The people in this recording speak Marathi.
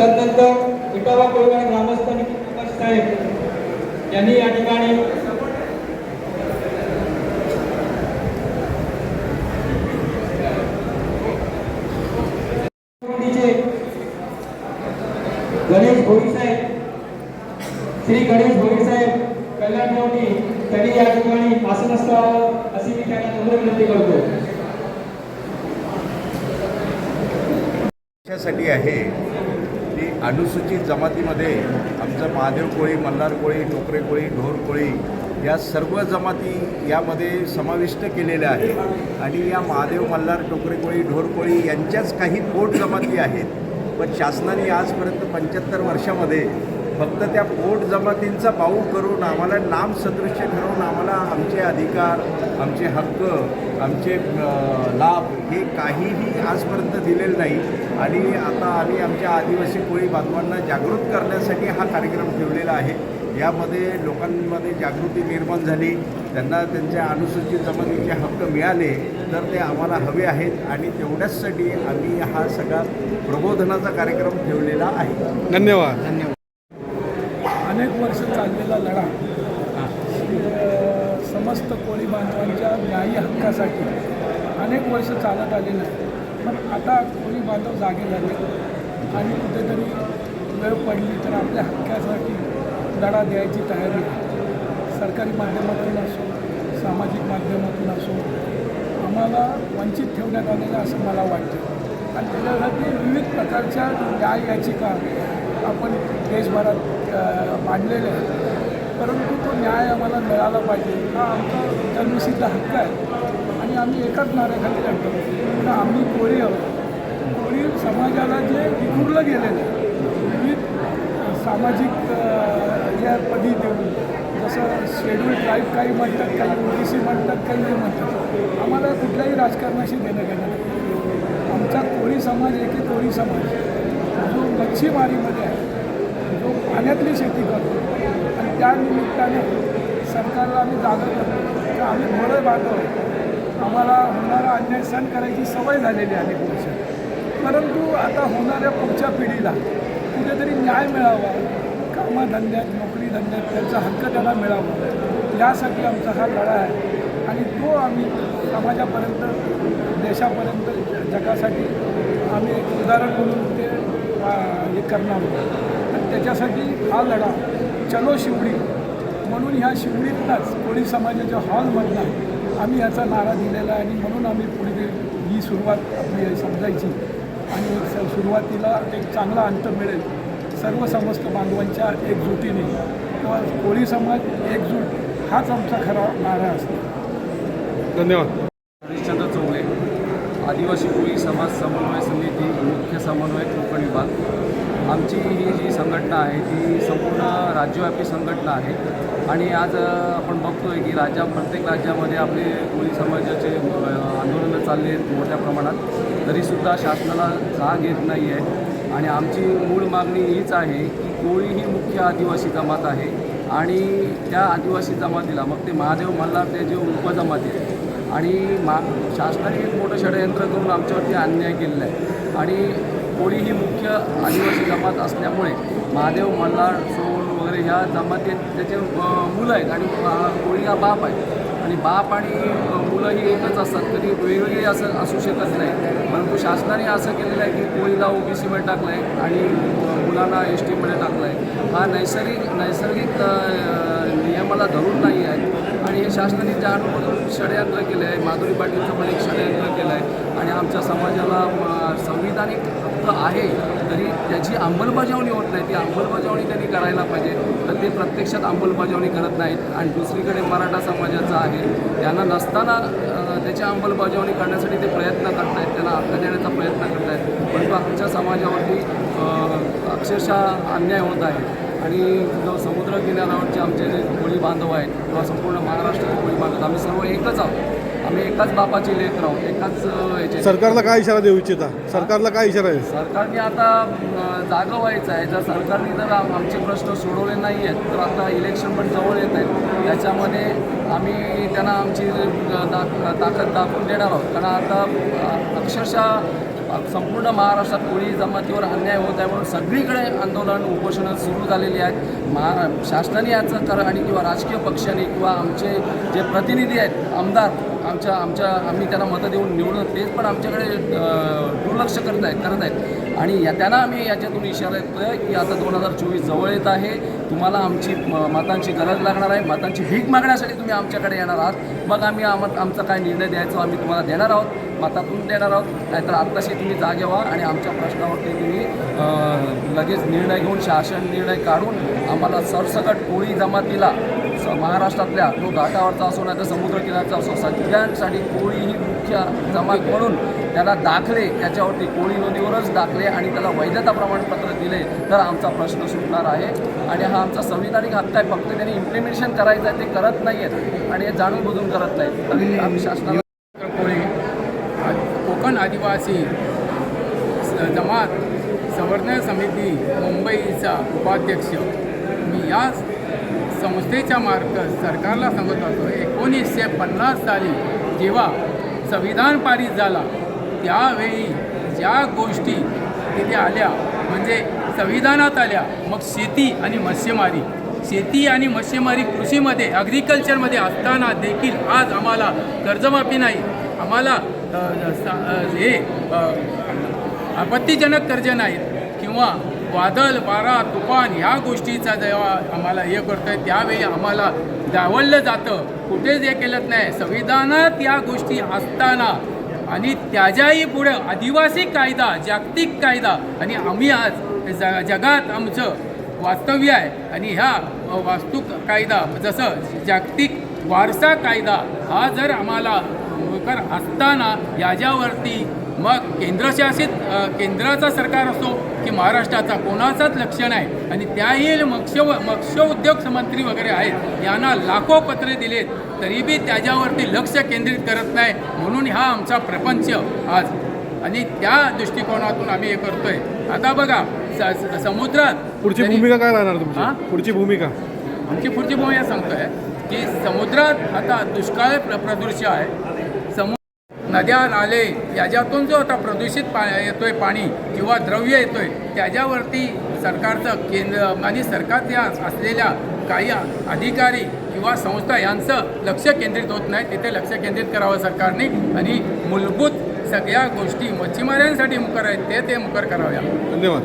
तदनंतर इटावा कोळगाव ग्रामस्थ प्रकाश साहेब यांनी या ठिकाणी गणेश भोई साहेब श्री गणेश भोई साहेब कल्याण मोठी त्यांनी या ठिकाणी आसन असावं अशी मी त्यांना नम्र विनंती करतो. साठी आहे अनुसूचित जमातीमध्ये आमचं महादेव कोळी मल्हार कोळी टोकरे कोळी ढोर कोळी या सर्व जमाती यामध्ये समाविष्ट केलेल्या आहेत. आणि या महादेव मल्हार टोकरे कोळी ढोर कोळी यांच्याच काही पोट जमाती आहेत. पण शासनाने आजपर्यंत पंच्याहत्तर वर्षामध्ये फक्त त्या पोट जमातींचा पाऊल करून आम्हाला नाम सदृश्य ठरवून आम्हाला आमचे अधिकार आमचे हक्क आमचे लाभ हे काहीही आजपर्यंत दिलेलं नाही. आणि आता आम्ही आमच्या आदिवासी कोळी बांधवांना जागृत करण्यासाठी हा कार्यक्रम ठेवलेला आहे. यामध्ये लोकांमध्ये जागृती निर्माण झाली. त्यांना त्यांच्या अनुसूचित जमातीचे हक्क मिळाले तर ते आम्हाला हवे आहेत. आणि तेवढ्याचसाठी आम्ही हा सगळा प्रबोधनाचा कार्यक्रम ठेवलेला आहे. धन्यवाद. अनेक वर्ष चाललेला लढा. समस्त कोळी बांधवांच्या न्यायी हक्कासाठी अनेक वर्ष चालत आलेलं आहे. पण आता कोळी बांधव जागे झाले. आणि कुठेतरी वेळ पडली तर आपल्या हक्कासाठी लढा द्यायची तयारी आहे. सरकारी माध्यमातून असो सामाजिक माध्यमातून असो आम्हाला वंचित ठेवण्यात आलेलं असं मला वाटतं. आणि त्याच्यासाठी विविध प्रकारच्या न्याय याचिका आपण देशभरात मांडलेले आहे. आहेत परंतु तो न्याय आम्हाला मिळाला पाहिजे. हा आमचा जन्मसिद्ध हक्क आहे. आणि आम्ही एकाच नाऱ्याखाली लढतो. तर आम्ही कोळी आहोत. कोळी समाजाला जे विखुरलं गेलेलं आहे विविध सामाजिक या पदी देऊन जसं शेड्यूल ट्राईब काही म्हणतात काही ओबीसी म्हणतात काही हे म्हणतात आम्हाला कुठल्याही राजकारणाशी देणं घेणं आमचा कोळी समाज एक कोळी समाज. आहे मच्छीमारीमध्ये जो पाण्यातली शेती करतो आणि त्या निमित्ताने सरकारला आम्ही जागा करतो की आम्ही घोडं बांधव आम्हाला होणारा अन्याय सहन करायची सवय झालेली आहे पुरुष परंतु आता होणाऱ्या पुढच्या पिढीला कुठेतरी न्याय मिळावा कामाधंद्यात नोकरी धंद्यात त्यांचा हक्क त्यांना मिळावा यासाठी आमचा हा लढा आहे. आणि तो आम्ही समाजापर्यंत देशापर्यंत जगासाठी आम्ही एक उदाहरण म्हणून ते हे करणार. आहोत आणि त्याच्यासाठी हा लढा. चलो शिवडी. म्हणून ह्या शिवडीतलाच कोळी समाजाच्या हॉलमधला आम्ही याचा नारा दिलेला आहे आणि म्हणून आम्ही पुढे ही सुरुवात आपली समजायची. आणि स- सुरुवातीला एक चांगला अंत मिळेल. सर्व समस्त बांधवांच्या एकजुटीने. किंवा कोळी समाज एकजूट हाच आमचा खरा नारा असतो. धन्यवाद. आदिवासी कोळी समाज समन्वय समिती मुख्य समन्वय कोकण विभाग. आमची ही जी संघटना आहे ती संपूर्ण राज्यव्यापी संघटना आहे. आणि आज आपण आपण बघतोय की राज्या प्रत्येक राज्यामध्ये आपले कोळी समाजाचे आंदोलनं चालले आहेत मोठ्या प्रमाणात. तरीसुद्धा शासनाला जाग येत नाही आहे आणि आमची मूळ मागणी हीच आहे की कोळी ही मुख्य आदिवासी जमात आहे. आणि त्या आदिवासी जमातीला मग ते महादेव मल्हार ते जे उपजमाती आहे आणि मा शासनाने एक मोठं षडयंत्र करून आमच्यावरती अन्याय केलेला आहे. आणि कोळी ही मुख्य आदिवासी जमात असल्यामुळे महादेव मल्हार सोन वगैरे ह्या जमाती त्याचे मुलं आहेत आणि कोळी हा बाप आहे. आणि बाप आणि मुलं ही एकच असतात. कधी वेगवेगळी असं असू शकत नाही. परंतु शासनाने असं केलेलं आहे की कोळीला ओ बी सीमध्ये टाकलं आहे आणि मुलांना एस टीमध्ये टाकलं आहे हा नैसर्गिक नैसर्गिक नियमाला धरून नाही आहे. आणि हे शासनाने जाणून षडयंत्र केलं आहे माधुरी पाटीलचं पण एक षडयंत्र केलं आहे आणि आमच्या समाजाला संविधानिक हक्क आहे तरी त्याची अंमलबजावणी होत नाही. ती अंमलबजावणी त्यांनी करायला पाहिजे. तर ते प्रत्यक्षात अंमलबजावणी करत नाहीत. आणि दुसरीकडे मराठा समाजाचं आहे. त्यांना नसताना त्याची अंमलबजावणी करण्यासाठी ते प्रयत्न करत आहेत त्यांना हक्क देण्याचा प्रयत्न करत आहेत परंतु आमच्या समाजावरती अक्षरशः अन्याय होत आहे. आणि जो समुद्र किनाऱ्यावरचे आमचे जे कोळी बांधव आहेत किंवा संपूर्ण महाराष्ट्राचे कोळी बांधव आम्ही सर्व एकच आहोत. आम्ही एकाच बापाची लेकर आहोत एकाच याचे सरकारला काय इशारा देऊ इच्छिता? सरकारला काय इशारा आहे? सरकारने आता जागं व्हायचं आहे. जर सरकारने जर आम- आमचे प्रश्न सोडवले नाही आहेत तर आता इलेक्शन पण जवळ येत आहेत. याच्यामध्ये आम्ही त्यांना आमची ताकद दाखवून देणार आहोत. कारण आता अक्षरशः संपूर्ण महाराष्ट्रात कोळी जमातीवर अन्याय होत आहे म्हणून सगळीकडे आंदोलन उपोषणं सुरू झालेली आहेत. महा शासनाने याचं कर आणि किंवा राजकीय पक्षाने किंवा आमचे जे प्रतिनिधी आहेत आमदार आमच्या आमच्या आम्ही त्यांना मतं देऊन निवडून तेच पण आमच्याकडे दुर्लक्ष करत आहेत करत आहेत. आणि या त्यांना आम्ही याच्यातून इशारा देतोय की आता दोन हजार चोवीस जवळ येत आहे. तुम्हाला आमची म- मतांची गरज लागणार आहे. मतांची भीक मागण्यासाठी तुम्ही आमच्याकडे येणार आहात. मग आम्ही आम आमचा काय निर्णय द्यायचा आम्ही तुम्हाला देणार आहोत. मतातून देणार आहोत. नाहीतर आत्ताशी तुम्ही जागे व्हा आणि आमच्या प्रश्नावरती तुम्ही लगेच निर्णय घेऊन शासन निर्णय काढून आम्हाला सरसकट कोळी जमातीला स महाराष्ट्रातल्या तो घाटावरचा असो नाही तर समुद्रकिनारचा असो सगळ्यांसाठी कोळी ही मुख्य जमात म्हणून त्याला दाखले त्याच्यावरती कोळी नदीवरच दाखले आणि त्याला वैधता प्रमाणपत्र दिले तर आमचा प्रश्न सुटणार आहे. आणि हा आमचा संविधानिक हक्क आहे. फक्त त्यांनी इम्प्लिमेंटेशन करायचं आहे ते करत नाही आहेत आणि हे जाणून बुजून करत नाहीत. तरी आम्ही शासनाला कोकण आदिवासी जमात संवर्धन समिती मुंबईचा उपाध्यक्ष. मी या संस्थेच्या मार्फत सरकारला सांगत होतो एकोणीसशे पन्नास साली जेव्हा संविधान पारित झाला त्यावेळी ज्या गोष्टी तिथे आल्या म्हणजे संविधानात आल्या. मग शेती आणि मत्स्यमारी. शेती आणि मत्स्यमारी कृषीमध्ये ॲग्रिकल्चरमध्ये असताना देखील आज आम्हाला कर्जमाफी नाही. आम्हाला हे आपत्तीजनक कर्ज नाहीत. किंवा वादळ वारा तुफान ह्या गोष्टीचा जेव्हा आम्हाला हे करतोय त्यावेळी आम्हाला डावललं जातं. कुठेच हे केलं नाही. संविधानात या गोष्टी असताना आणि त्याच्याही पुढं आदिवासी कायदा जागतिक कायदा आणि आम्ही आज ज जगात आमचं वास्तव्य आहे. आणि ह्या वास्तू कायदा जसं जागतिक वारसा कायदा हा जर आम्हाला कर असताना याच्यावरती मग केंद्रशासित केंद्राचा सरकार असो की महाराष्ट्राचा कोणाचाच लक्ष नाही. आणि त्याही मत्स्य मत्स्य उद्योग मंत्री वगैरे आहेत यांना लाखो पत्रे दिलेत तरी बी त्याच्यावरती लक्ष केंद्रित करत नाही. म्हणून हा आमचा प्रपंच आज आणि त्या दृष्टिकोनातून आम्ही हे करतोय. आता बघा स- समुद्रात पुढची जरी- भूमिका काय राहणार हां? तुमची पुढची भूमिका? आमची पुढची भूमिका सांगतोय की समुद्रात आता दुष्काळ प्र आहे. समु नद्या नाले याच्यातून जो आता प्रदूषित पा येतोय पाणी किंवा द्रव्य येतोय त्याच्यावरती सरकारचं केंद्र आणि सरकारच्या असलेल्या काही अधिकारी किंवा संस्था यांचं लक्ष केंद्रित होत नाही. तिथे लक्ष केंद्रित करावं सरकारने आणि मूलभूत सगळ्या गोष्टी मच्छीमारांसाठी मुकर आहेत ते ते मुकर कराव्या. धन्यवाद.